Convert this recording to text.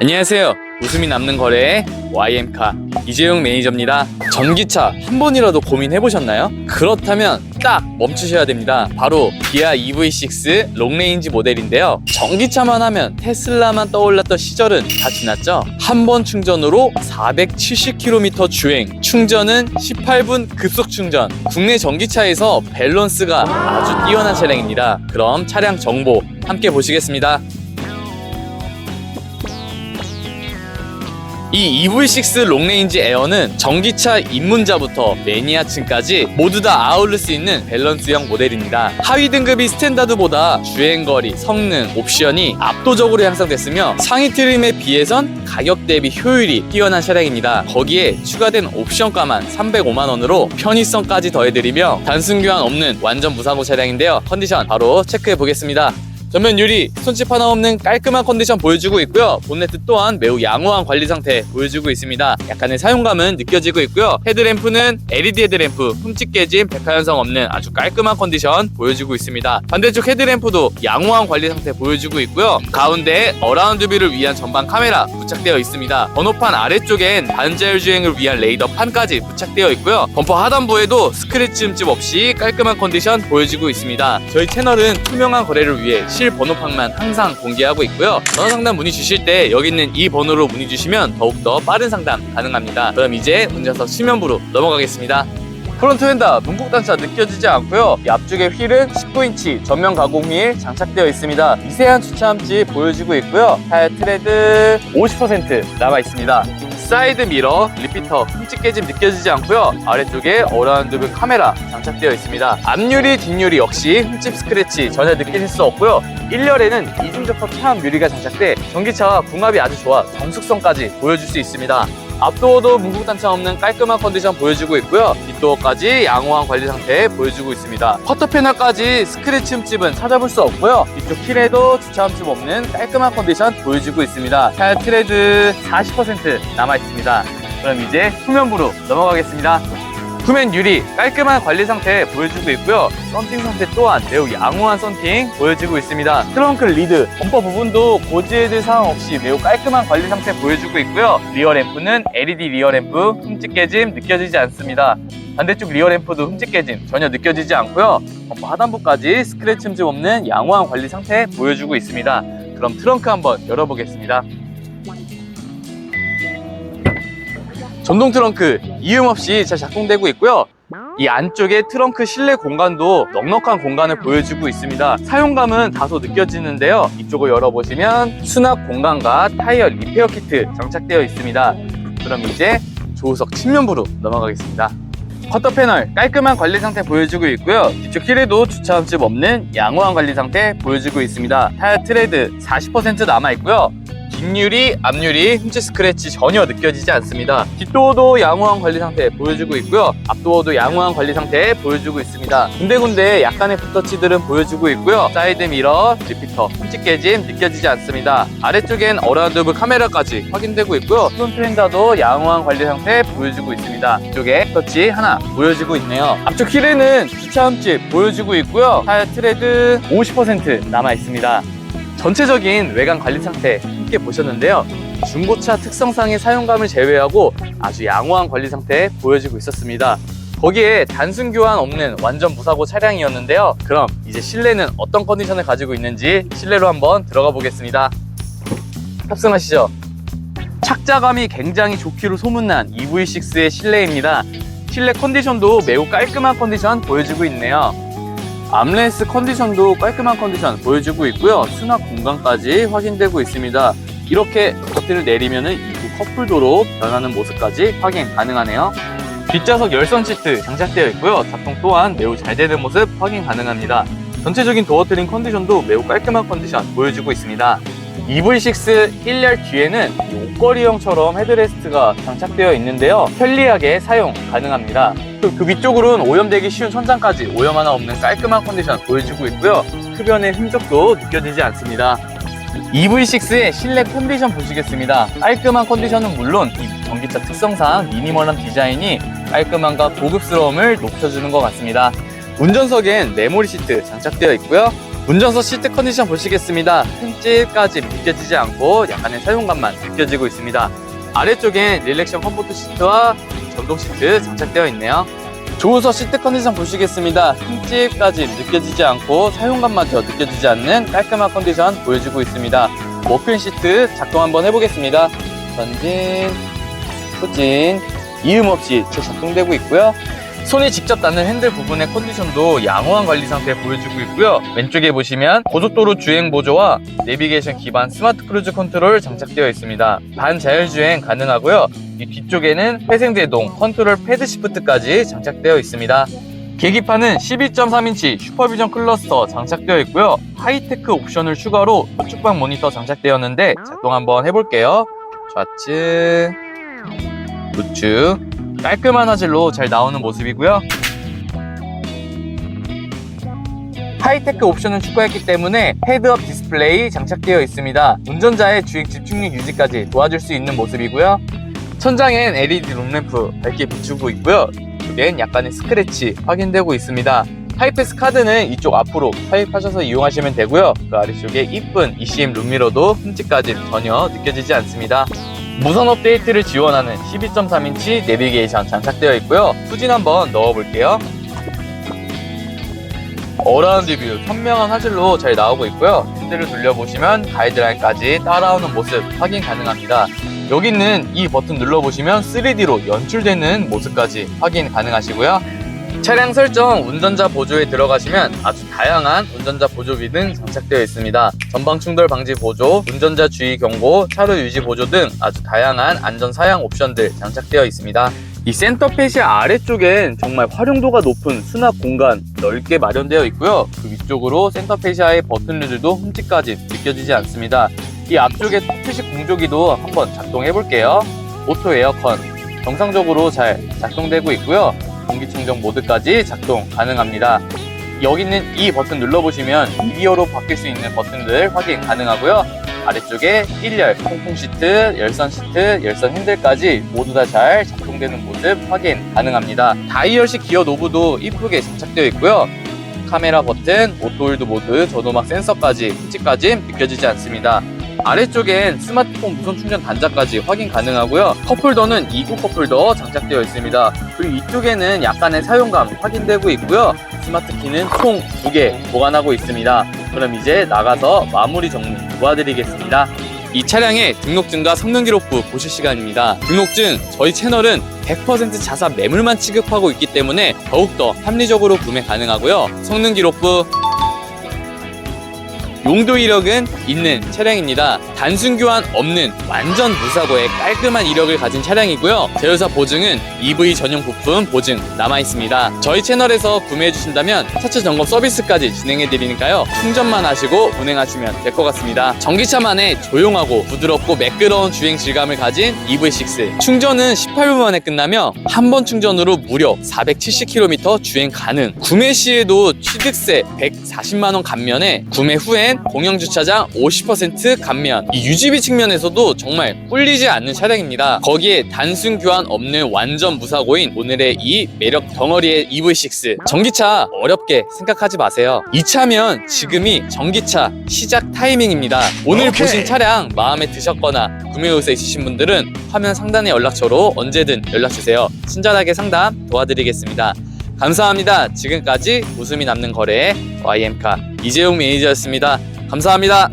안녕하세요. 웃음이 남는 거래의 YM카 이재용 매니저입니다. 전기차 한 번이라도 고민해 보셨나요? 그렇다면 딱 멈추셔야 됩니다. 바로 기아 EV6 롱레인지 모델인데요. 전기차만 하면 테슬라만 떠올랐던 시절은 다 지났죠. 한 번 충전으로 470km 주행, 충전은 18분 급속 충전. 국내 전기차에서 밸런스가 아주 뛰어난 차량입니다. 그럼 차량 정보 함께 보시겠습니다. 이 EV6 롱레인지 에어는 전기차 입문자부터 매니아층까지 모두 다 아울릴 수 있는 밸런스형 모델입니다. 하위 등급이 스탠다드보다 주행거리, 성능, 옵션이 압도적으로 향상됐으며 상위 트림에 비해선 가격 대비 효율이 뛰어난 차량입니다. 거기에 추가된 옵션가만 305만 원으로 편의성까지 더해드리며 단순 교환 없는 완전 무사고 차량인데요. 컨디션 바로 체크해 보겠습니다. 전면 유리, 손집 하나 없는 깔끔한 컨디션 보여주고 있고요. 본네트 또한 매우 양호한 관리 상태 보여주고 있습니다. 약간의 사용감은 느껴지고 있고요. 헤드램프는 LED 헤드램프, 흠집 깨짐, 백화현상 없는 아주 깔끔한 컨디션 보여주고 있습니다. 반대쪽 헤드램프도 양호한 관리 상태 보여주고 있고요. 가운데에 어라운드 뷰를 위한 전방 카메라 부착되어 있습니다. 번호판 아래쪽엔 반자율 주행을 위한 레이더 판까지 부착되어 있고요. 범퍼 하단부에도 스크래치 흠집 없이 깔끔한 컨디션 보여지고 있습니다. 저희 채널은 투명한 거래를 위해 실 번호판만 항상 공개하고 있고요. 전화 상담 문의 주실 때 여기 있는 이 번호로 문의 주시면 더욱더 빠른 상담 가능합니다. 그럼 이제 운전석 측면부로 넘어가겠습니다. 프론트 휀다 문콕 단차 느껴지지 않고요. 이 앞쪽에 휠은 19인치 전면 가공 휠 장착되어 있습니다. 미세한 주차함지 보여지고 있고요. 타이어 트레드 50% 남아 있습니다. 사이드 미러, 리피터, 흠집 깨짐 느껴지지 않고요. 아래쪽에 어라운드뷰 카메라 장착되어 있습니다. 앞유리, 뒷유리 역시 흠집 스크래치 전혀 느끼실 수 없고요. 1열에는 이중접합 차암 유리가 장착돼 전기차와 궁합이 아주 좋아 정숙성까지 보여줄 수 있습니다. 앞도어도 문콕 단차 없는 깔끔한 컨디션 보여주고 있고요. 뒷도어까지 양호한 관리 상태 보여주고 있습니다. 커터 패널까지 스크래치 흠집은 찾아볼 수 없고요. 뒤쪽 휠에도 주차 흠집 없는 깔끔한 컨디션 보여주고 있습니다. 타이어 트레드 40% 남아 있습니다. 그럼 이제 후면부로 넘어가겠습니다. 후면 유리 깔끔한 관리 상태 보여주고 있고요. 썬팅 상태 또한 매우 양호한 썬팅 보여주고 있습니다. 트렁크 리드 범퍼 부분도 고지헤드 사항 없이 매우 깔끔한 관리 상태 보여주고 있고요. 리어 램프는 LED 리어 램프 흠집 깨짐 느껴지지 않습니다. 반대쪽 리어 램프도 흠집 깨짐 전혀 느껴지지 않고요. 범퍼 하단부까지 스크래치 흠집 없는 양호한 관리 상태 보여주고 있습니다. 그럼 트렁크 한번 열어보겠습니다. 전동 트렁크 이음 없이 잘 작동되고 있고요. 이 안쪽에 트렁크 실내 공간도 넉넉한 공간을 보여주고 있습니다. 사용감은 다소 느껴지는데요. 이쪽을 열어보시면 수납 공간과 타이어 리페어 키트 장착되어 있습니다. 그럼 이제 조수석 측면부로 넘어가겠습니다. 커터 패널 깔끔한 관리 상태 보여주고 있고요. 뒤쪽 휠에도 주차 흠집 없는 양호한 관리 상태 보여주고 있습니다. 타이어 트레드 40% 남아 있고요. 뒷유리, 앞유리 흠집 스크래치 전혀 느껴지지 않습니다. 뒷도어도 양호한 관리 상태 보여주고 있고요. 앞도어도 양호한 관리 상태 보여주고 있습니다. 군데군데 약간의 붓터치들은 보여주고 있고요. 사이드 미러, 리피터, 흠집 깨짐 느껴지지 않습니다. 아래쪽엔 어라운드브 카메라까지 확인되고 있고요. 프론트 휀다도 양호한 관리 상태 보여주고 있습니다. 이쪽에 터치 하나 보여지고 있네요. 앞쪽 휠에는 주차 흠집 보여주고 있고요. 타이어 트레드 50% 남아 있습니다. 전체적인 외관 관리 상태 함께 보셨는데요. 중고차 특성상의 사용감을 제외하고 아주 양호한 관리 상태 보여지고 있었습니다. 거기에 단순 교환 없는 완전 무사고 차량이었는데요. 그럼 이제 실내는 어떤 컨디션을 가지고 있는지 실내로 한번 들어가 보겠습니다. 탑승하시죠. 착자감이 굉장히 좋기로 소문난 EV6의 실내입니다. 실내 컨디션도 매우 깔끔한 컨디션 보여주고 있네요. 암레스 컨디션도 깔끔한 컨디션 보여주고 있고요. 수납 공간까지 확인되고 있습니다. 이렇게 버튼을 내리면은 이후 컵홀더로 변하는 모습까지 확인 가능하네요. 뒷좌석 열선 시트 장착되어 있고요. 작동 또한 매우 잘 되는 모습 확인 가능합니다. 전체적인 도어 트림 컨디션도 매우 깔끔한 컨디션 보여주고 있습니다. EV6 1열 뒤에는 이 옷걸이형처럼 헤드레스트가 장착되어 있는데요. 편리하게 사용 가능합니다. 또그 위쪽으로는 오염되기 쉬운 천장까지 오염 하나 없는 깔끔한 컨디션 보여주고 있고요. 흡연의 흔적도 느껴지지 않습니다. EV6의 실내 컨디션 보시겠습니다. 깔끔한 컨디션은 물론 이 전기차 특성상 미니멀한 디자인이 깔끔함과 고급스러움을 높여주는 것 같습니다. 운전석엔 메모리 시트 장착되어 있고요. 운전석 시트 컨디션 보시겠습니다. 흠집까지 느껴지지 않고 약간의 사용감만 느껴지고 있습니다. 아래쪽엔 릴렉션 컴포트 시트와 전동 시트 장착되어 있네요. 조우석 시트 컨디션 보시겠습니다. 흠집까지 느껴지지 않고 사용감마저 느껴지지 않는 깔끔한 컨디션 보여주고 있습니다. 워크인 시트 작동 한번 해보겠습니다. 전진, 후진, 이음 없이 잘 작동되고 있고요. 손이 직접 닿는 핸들 부분의 컨디션도 양호한 관리 상태 보여주고 있고요. 왼쪽에 보시면 고속도로 주행 보조와 내비게이션 기반 스마트 크루즈 컨트롤 장착되어 있습니다. 반자율 주행 가능하고요. 이 뒤쪽에는 회생제동 컨트롤 패드 시프트까지 장착되어 있습니다. 계기판은 12.3인치 슈퍼비전 클러스터 장착되어 있고요. 하이테크 옵션을 추가로 우측방 모니터 장착되었는데 작동 한번 해볼게요. 좌측, 우측, 깔끔한 화질로 잘 나오는 모습이고요. 하이테크 옵션을 추가했기 때문에 헤드업 디스플레이 장착되어 있습니다. 운전자의 주행 집중력 유지까지 도와줄 수 있는 모습이고요. 천장엔 LED 룸램프 밝게 비추고 있고요. 이쪽엔 약간의 스크래치 확인되고 있습니다. 하이패스 카드는 이쪽 앞으로 사입하셔서 이용하시면 되고요. 그 아래쪽에 이쁜 ECM 룸미러도 흠집까지 전혀 느껴지지 않습니다. 무선 업데이트를 지원하는 12.3인치 내비게이션 장착되어 있고요. 후진 한번 넣어볼게요. 어라운드 뷰 선명한 화질로 잘 나오고 있고요. 핸들을 돌려보시면 가이드라인까지 따라오는 모습 확인 가능합니다. 여기 있는 이 버튼 눌러보시면 3D로 연출되는 모습까지 확인 가능하시고요. 차량 설정 운전자 보조에 들어가시면 아주 다양한 운전자 보조 기능 장착되어 있습니다. 전방 충돌 방지 보조, 운전자 주의 경고, 차로 유지 보조 등 아주 다양한 안전 사양 옵션들 장착되어 있습니다. 이 센터 페시아 아래쪽엔 정말 활용도가 높은 수납 공간 넓게 마련되어 있고요. 그 위쪽으로 센터 페시아의 버튼들도 흠집까지 느껴지지 않습니다. 이 앞쪽에 터치식 공조기도 한번 작동해 볼게요. 오토 에어컨 정상적으로 잘 작동되고 있고요. 공기청정 모드까지 작동 가능합니다. 여기 있는 이 버튼 눌러보시면 미디어로 바뀔 수 있는 버튼들 확인 가능하고요. 아래쪽에 1열, 통풍 시트, 열선 시트, 열선 핸들까지 모두 다 잘 작동되는 모습 확인 가능합니다. 다이얼식 기어 노브도 이쁘게 장착되어 있고요. 카메라 버튼, 오토홀드 모드, 저도막 센서까지 흠집까지 느껴지지 않습니다. 아래쪽엔 스마트폰 무선 충전 단자까지 확인 가능하고요. 컵홀더는 2구 컵홀더 장착되어 있습니다. 그리고 이쪽에는 약간의 사용감 확인되고 있고요. 스마트 키는 총 2개 보관하고 있습니다. 그럼 이제 나가서 마무리 정리 도와드리겠습니다. 이 차량의 등록증과 성능 기록부 보실 시간입니다. 등록증 저희 채널은 100% 자사 매물만 취급하고 있기 때문에 더욱더 합리적으로 구매 가능하고요. 성능 기록부 용도 이력은 있는 차량입니다. 단순 교환 없는 완전 무사고의 깔끔한 이력을 가진 차량이고요. 제조사 보증은 EV 전용 부품 보증 남아 있습니다. 저희 채널에서 구매해 주신다면 차체 점검 서비스까지 진행해 드리니까요. 충전만 하시고 운행하시면 될 것 같습니다. 전기차만의 조용하고 부드럽고 매끄러운 주행 질감을 가진 EV6 충전은 18분 만에 끝나며 한 번 충전으로 무려 470km 주행 가능. 구매 시에도 취득세 140만 원 감면에 구매 후엔 공영 주차장 50% 감면. 이 유지비 측면에서도 정말 꿀리지 않는 차량입니다. 거기에 단순 교환 없는 완전 무사고인 오늘의 이 매력 덩어리의 EV6 전기차 어렵게 생각하지 마세요. 이 차면 지금이 전기차 시작 타이밍입니다. 오늘 오케이. 보신 차량 마음에 드셨거나 구매 의사 있으신 분들은 화면 상단의 연락처로 언제든 연락 주세요. 친절하게 상담 도와드리겠습니다. 감사합니다. 지금까지 웃음이 남는 거래의 YM카 이재용 매니저였습니다. 감사합니다.